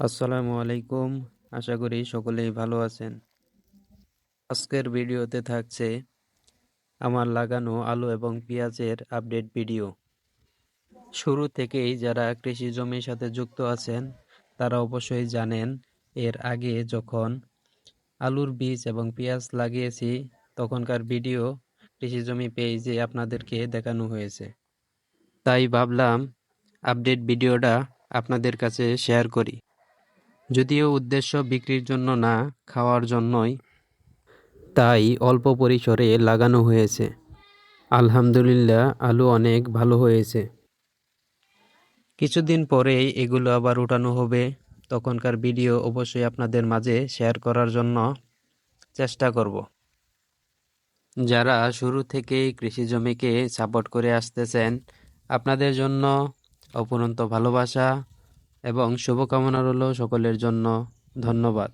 আসসালামু আলাইকুম। আশা করি সকলেই ভালো আছেন। আজকের ভিডিওতে থাকছে আমার লাগানো আলু এবং পেঁয়াজের আপডেট ভিডিও। শুরু থেকেই যারা কৃষি জমির সাথে যুক্ত আছেন, তারা অবশ্যই জানেন, এর আগে যখন আলুর বীজ এবং পেঁয়াজ লাগিয়েছি, তখনকার ভিডিও কৃষি জমি পেজে আপনাদেরকে দেখানো হয়েছে। তাই ভাবলাম, আপডেট ভিডিওটা আপনাদের কাছে শেয়ার করি। যদিও উদ্দেশ্য বিক্রির জন্য না, খাওয়ার জন্যই, তাই অল্প পরিসরে লাগানো হয়েছে। আলহামদুলিল্লাহ, আলু অনেক ভালো হয়েছে। কিছুদিন পরেই এগুলো আবার উঠানো হবে। তখনকার ভিডিও অবশ্যই আপনাদের মাঝে শেয়ার করার জন্য চেষ্টা করব। যারা শুরু থেকেই কৃষি জমিকে সাপোর্ট করে আসতেছেন, আপনাদের জন্য অপরন্ত ভালোবাসা। এবং শুভকামনা রইল সকলের জন্য। ধন্যবাদ।